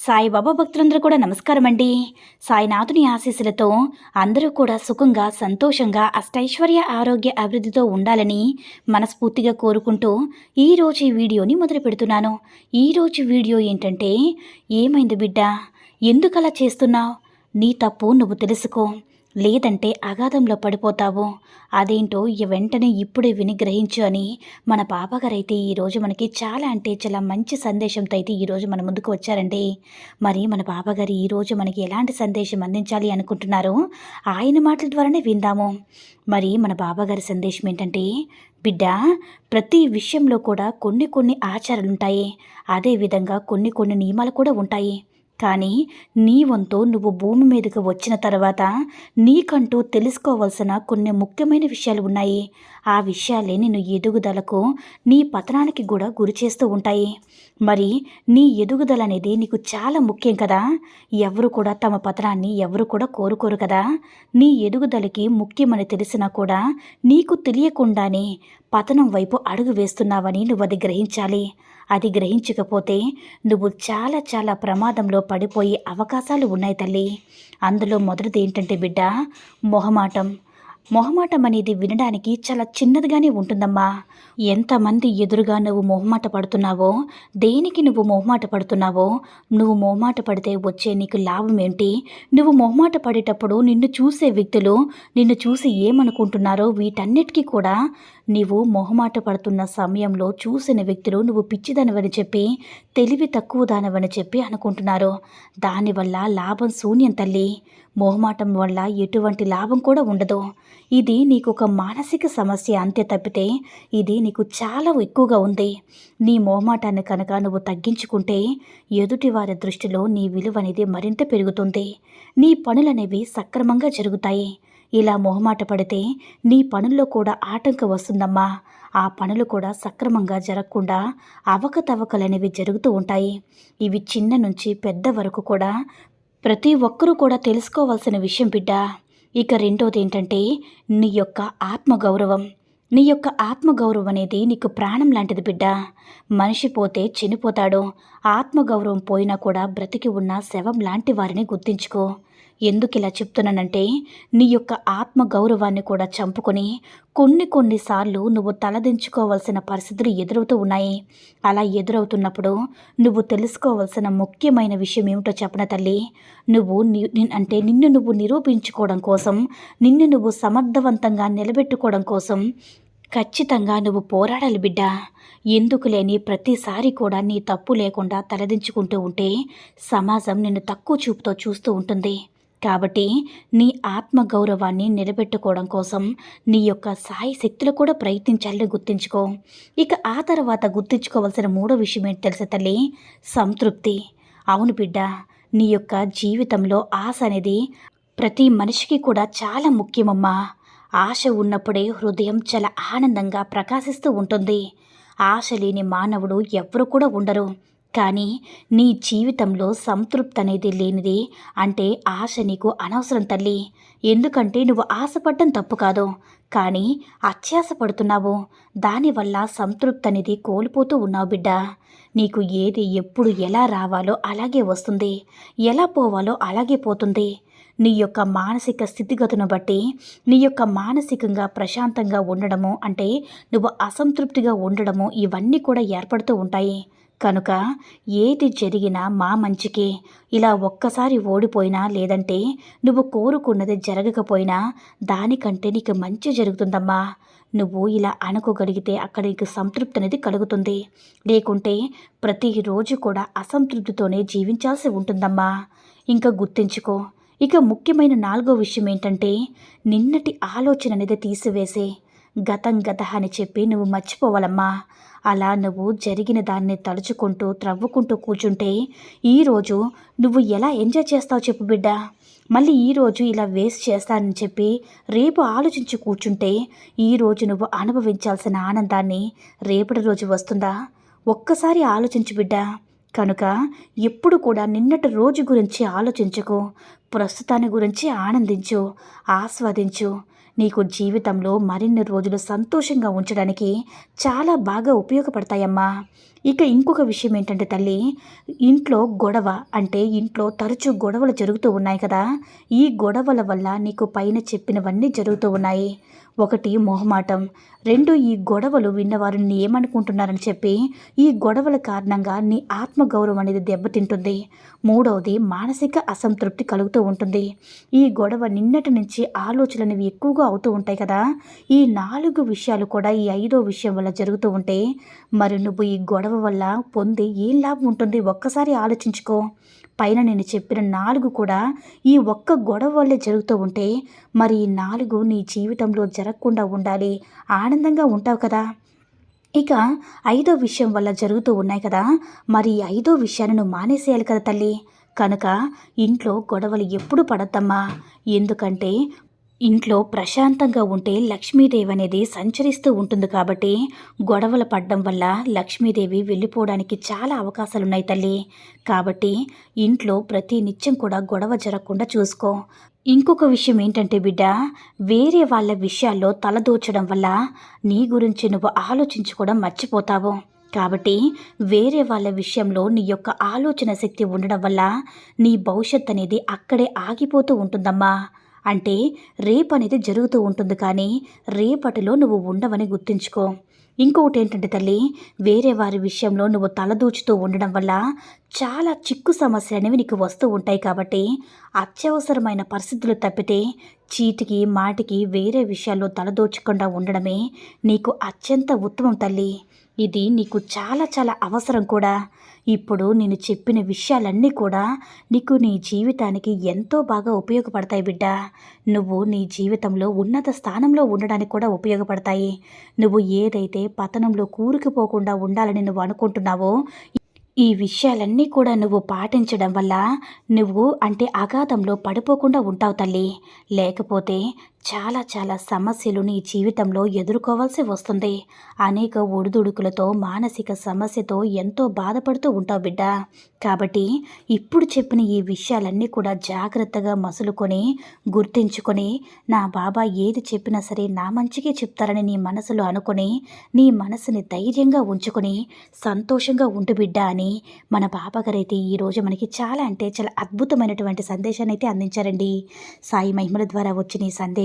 సాయిబాబా భక్తులందరూ కూడా నమస్కారం అండి సాయినాథుని ఆశీస్సులతో అందరూ కూడా సుఖంగా సంతోషంగా అష్టైశ్వర్య ఆరోగ్య అభివృద్ధితో ఉండాలని మనస్ఫూర్తిగా కోరుకుంటూ ఈరోజు ఈ వీడియోని మొదలు పెడుతున్నాను. ఈరోజు వీడియో ఏంటంటే ఏమైంది బిడ్డ? ఎందుకలా చేస్తున్నావు? నీ తప్పు నువ్వు తెలుసుకో. లేదంటే అగాధంలో పడిపోతావు. అదేంటో వెంటనే ఇప్పుడే విని గ్రహించు అని మన పాపగారైతే ఈరోజు మనకి చాలా అంటే చాలా మంచి సందేశంతో అయితే ఈరోజు మన ముందుకు వచ్చారండి. మరి మన పాపగారు ఈరోజు మనకి ఎలాంటి సందేశం అందించాలి అనుకుంటున్నారో ఆయన మాటల ద్వారానే విందాము. మరి మన బాబాగారి సందేశం ఏంటంటే బిడ్డ ప్రతి విషయంలో కూడా కొన్ని కొన్ని ఆచారాలు ఉంటాయి అదేవిధంగా కొన్ని కొన్ని నియమాలు కూడా ఉంటాయి. కానీ నీ వంతు నువ్వు భూమి మీదకు వచ్చిన తర్వాత నీకంటూ తెలుసుకోవాల్సిన కొన్ని ముఖ్యమైన విషయాలు ఉన్నాయి. ఆ విషయాలే నిన్ను ఎదుగుదలకు నీ పతనానికి కూడా గురి చేస్తూ ఉంటాయి. మరి నీ ఎదుగుదల అనేది నీకు చాలా ముఖ్యం కదా. ఎవరు కూడా తమ పతనాన్ని ఎవరు కూడా కోరుకోరు కదా. నీ ఎదుగుదలకి ముఖ్యమని తెలిసినా కూడా నీకు తెలియకుండానే పతనం వైపు అడుగు వేస్తున్నావని నువ్వు అది గ్రహించాలి. అది గ్రహించకపోతే నువ్వు చాలా చాలా ప్రమాదంలో పడిపోయే అవకాశాలు ఉన్నాయి తల్లి. అందులో మొదటిది ఏంటంటే బిడ్డ మొహమాటం. మొహమాటం అనేది వినడానికి చాలా చిన్నదిగానే ఉంటుందమ్మా. ఎంతమంది ఎదురుగా నువ్వు మొహమాట పడుతున్నావో దేనికి నువ్వు మొహమాట పడుతున్నావో నువ్వు మొహమాట పడితే వచ్చే నీకు లాభం ఏంటి నువ్వు మొహమాట పడేటప్పుడు నిన్ను చూసే వ్యక్తులు నిన్ను చూసి ఏమనుకుంటున్నారో వీటన్నిటికీ కూడా నీవు మొహమాట పడుతున్న సమయంలో చూసిన వ్యక్తులు నువ్వు పిచ్చిదనవని చెప్పి తెలివి తక్కువ దానవని చెప్పి అనుకుంటున్నారు. దానివల్ల లాభం శూన్యం తల్లి. మొహమాటం వల్ల ఎటువంటి లాభం కూడా ఉండదు. ఇది నీకు ఒక మానసిక సమస్య అంతే తప్పితే ఇది నీకు చాలా ఎక్కువగా ఉంది. నీ మొహమాటాన్ని కనుక నువ్వు తగ్గించుకుంటే ఎదుటి వారి దృష్టిలో నీ విలువ అనేది మరింత పెరుగుతుంది. నీ పనులనేవి సక్రమంగా జరుగుతాయి. ఇలా మొహమాట పడితే నీ పనుల్లో కూడా ఆటంకం వస్తుందమ్మా. ఆ పనులు కూడా సక్రమంగా జరగకుండా అవకతవకలనేవి జరుగుతూ ఉంటాయి. ఇవి చిన్న నుంచి పెద్ద వరకు కూడా ప్రతి ఒక్కరూ కూడా తెలుసుకోవాల్సిన విషయం బిడ్డ. ఇక రెండోది ఏంటంటే నీ యొక్క ఆత్మగౌరవం. నీ యొక్క ఆత్మగౌరవం అనేది నీకు ప్రాణం లాంటిది బిడ్డ. మనిషి పోతే చనిపోతాడు. ఆత్మగౌరవం పోయినా కూడా బ్రతికి ఉన్న శవం లాంటి వారిని గుర్తించుకో. ఎందుకు ఇలా చెప్తున్నానంటే నీ యొక్క ఆత్మ గౌరవాన్ని కూడా చంపుకొని కొన్ని కొన్నిసార్లు నువ్వు తలదించుకోవాల్సిన పరిస్థితులు ఎదురవుతూ ఉన్నాయి. అలా ఎదురవుతున్నప్పుడు నువ్వు తెలుసుకోవాల్సిన ముఖ్యమైన విషయం ఏమిటో చెప్పన తల్లి? నువ్వు అంటే నిన్ను నువ్వు నిరూపించుకోవడం కోసం నిన్ను నువ్వు సమర్థవంతంగా నిలబెట్టుకోవడం కోసం ఖచ్చితంగా నువ్వు పోరాడాలి బిడ్డ. ఎందుకు లేని ప్రతిసారి కూడా నీ తప్పు లేకుండా తలదించుకుంటూ ఉంటే సమాజం నిన్ను తక్కువ చూపుతో చూస్తూ ఉంటుంది. కాబట్టి నీ ఆత్మగౌరవాన్ని నిలబెట్టుకోవడం కోసం నీ యొక్క సాయి శక్తులు కూడా ప్రయత్నించాలని గుర్తించుకో. ఇక ఆ తర్వాత గుర్తించుకోవాల్సిన మూడో విషయం ఏంటి తెలుసా తల్లి? సంతృప్తి. అవును బిడ్డ నీ యొక్క జీవితంలో ఆశ అనేది ప్రతి మనిషికి కూడా చాలా ముఖ్యమమ్మా. ఆశ ఉన్నప్పుడే హృదయం చాలా ఆనందంగా ప్రకాశిస్తూ ఉంటుంది. ఆశ లేని మానవుడు ఎవ్వరు కూడా ఉండరు. కానీ నీ జీవితంలో సంతృప్తి అనేది లేనిది అంటే ఆశ నీకు అనవసరం తల్లి. ఎందుకంటే నువ్వు ఆశపడ్డం తప్పు కాదు. కానీ అత్యాశ పడుతున్నావు దానివల్ల సంతృప్తి అనేది కోల్పోతూ ఉన్నావు బిడ్డ. నీకు ఏది ఎప్పుడు ఎలా రావాలో అలాగే వస్తుంది. ఎలా పోవాలో అలాగే పోతుంది. నీ యొక్క మానసిక స్థితిగతును బట్టి నీ యొక్క మానసికంగా ప్రశాంతంగా ఉండడము అంటే నువ్వు అసంతృప్తిగా ఉండడము ఇవన్నీ కూడా ఏర్పడుతూ ఉంటాయి. కనుక ఏది జరిగినా మా మంచికే. ఇలా ఒక్కసారి ఓడిపోయినా లేదంటే నువ్వు కోరుకున్నది జరగకపోయినా దానికంటే నీకు మంచి జరుగుతుందమ్మా. నువ్వు ఇలా అనుకోగలిగితే అక్కడ నీకు సంతృప్తి అనేది కలుగుతుంది. లేకుంటే ప్రతిరోజు కూడా అసంతృప్తితోనే జీవించాల్సి ఉంటుందమ్మా. ఇంకా గుర్తించుకో ఇక ముఖ్యమైన నాలుగో విషయం ఏంటంటే నిన్నటి ఆలోచన అనేది తీసివేసే. గతం గత అని చెప్పి నువ్వు మర్చిపోవాలమ్మా. అలా నువ్వు జరిగిన దాన్ని తలుచుకుంటూ త్రవ్వుకుంటూ కూర్చుంటే ఈరోజు నువ్వు ఎలా ఎంజాయ్ చేస్తావు చెప్పు బిడ్డ. మళ్ళీ ఈరోజు ఇలా వేస్ట్ చేస్తానని చెప్పి రేపు ఆలోచించి కూర్చుంటే ఈరోజు నువ్వు అనుభవించాల్సిన ఆనందాన్ని రేపటి రోజు వస్తుందా? ఒక్కసారి ఆలోచించు బిడ్డ. కనుక ఎప్పుడు కూడా నిన్నటి రోజు గురించి ఆలోచించుకో. ప్రస్తుతాన్ని గురించి ఆనందించు ఆస్వాదించు. నీకు జీవితంలో మరిన్ని రోజులు సంతోషంగా ఉంచడానికి చాలా బాగా ఉపయోగపడతాయమ్మా. ఇక ఇంకొక విషయం ఏంటంటే తల్లి ఇంట్లో గొడవ అంటే ఇంట్లో తరచూ గొడవలు జరుగుతూ ఉన్నాయి కదా. ఈ గొడవల వల్ల నీకు పైన చెప్పినవన్నీ జరుగుతూ ఉన్నాయి. ఒకటి మొహమాటం. రెండు ఈ గొడవలు విన్నవారు నీ ఏమనుకుంటున్నారని చెప్పి ఈ గొడవల కారణంగా నీ ఆత్మగౌరవం అనేది దెబ్బతింటుంది. మూడవది మానసిక అసంతృప్తి కలుగుతూ ఉంటుంది. ఈ గొడవ నిన్నటి నుంచి ఆలోచనలు అనేవి ఎక్కువగా అవుతూ ఉంటాయి కదా. ఈ నాలుగు విషయాలు కూడా ఈ ఐదో విషయం వల్ల జరుగుతూ ఉంటే మరి నువ్వు ఈ గొడవ గొడవ వల్ల పొంది ఏం లాభం ఉంటుంది? ఒక్కసారి ఆలోచించుకో. పైన నేను చెప్పిన నాలుగు కూడా ఈ ఒక్క గొడవ వల్లే జరుగుతూ ఉంటే మరి ఈ నాలుగు నీ జీవితంలో జరగకుండా ఉండాలి. ఆనందంగా ఉంటావు కదా? ఇక ఐదో విషయం వల్ల జరుగుతూ ఉన్నాయి కదా? మరి ఈ ఐదో విషయాన్ని నువ్వు మానేసేయాలి కదా తల్లి. కనుక ఇంట్లో గొడవలు ఎప్పుడు పడద్దమ్మా. ఎందుకంటే ఇంట్లో ప్రశాంతంగా ఉంటే లక్ష్మీదేవి అనేది సంచరిస్తూ ఉంటుంది కాబట్టి గొడవలు పడడం వల్ల లక్ష్మీదేవి వెళ్ళిపోవడానికి చాలా అవకాశాలు ఉన్నాయి తల్లి. కాబట్టి ఇంట్లో ప్రతి నిత్యం కూడా గొడవ జరగకుండా చూసుకో. ఇంకొక విషయం ఏంటంటే బిడ్డ వేరే వాళ్ళ విషయాల్లో తలదోచడం వల్ల నీ గురించి నువ్వు ఆలోచించుకోవడం మర్చిపోతావు. కాబట్టి వేరే వాళ్ళ విషయంలో నీ యొక్క ఆలోచన శక్తి ఉండడం వల్ల నీ భవిష్యత్ అనేది అక్కడే ఆగిపోతూ ఉంటుందమ్మా. అంటే రేపు అనేది జరుగుతూ ఉంటుంది కానీ రేపటిలో నువ్వు ఉండవని గుర్తుంచుకో. ఇంకొకటి ఏంటంటే తల్లి వేరే వారి విషయంలో నువ్వు తలదూచుతూ ఉండడం వల్ల చాలా చిక్కు సమస్యలు అనేవి నీకు వస్తూ ఉంటాయి కాబట్టి అత్యవసరమైన పరిస్థితులు తప్పితే చీటికి మాటికి వేరే విషయాల్లో తలదోచకుండా ఉండడమే నీకు అత్యంత ఉత్తమం తల్లి. ఇది నీకు చాలా చాలా అవసరం కూడా. ఇప్పుడు నేను చెప్పిన విషయాలన్నీ కూడా నీకు నీ జీవితానికి ఎంతో బాగా ఉపయోగపడతాయి బిడ్డ. నువ్వు నీ జీవితంలో ఉన్నత స్థానంలో ఉండడానికి కూడా ఉపయోగపడతాయి. నువ్వు ఏదైతే పతనంలో కూరుకుపోకుండా ఉండాలని నువ్వు అనుకుంటున్నావో ఈ విషయాలన్నీ కూడా నువ్వు పాటించడం వల్ల నువ్వు అంటే అగాధంలో పడిపోకుండా ఉంటావు తల్లి. లేకపోతే చాలా చాలా సమస్యలు నీ జీవితంలో ఎదుర్కోవాల్సి వస్తుంది. అనేక ఒడిదుడుకులతో మానసిక సమస్యతో ఎంతో బాధపడుతూ ఉంటావు బిడ్డ. కాబట్టి ఇప్పుడు చెప్పిన ఈ విషయాలన్నీ కూడా జాగ్రత్తగా మసులుకొని గుర్తించుకొని నా బాబా ఏది చెప్పినా సరే నా మంచిగా చెప్తారని నీ మనసులో అనుకొని నీ మనసుని ధైర్యంగా ఉంచుకొని సంతోషంగా ఉండు బిడ్డ అని మన బాబాగారైతే ఈరోజు మనకి చాలా అంటే చాలా అద్భుతమైనటువంటి సందేశాన్ని అయితే అందించారండి. సాయి మహిమల ద్వారా వచ్చిన ఈ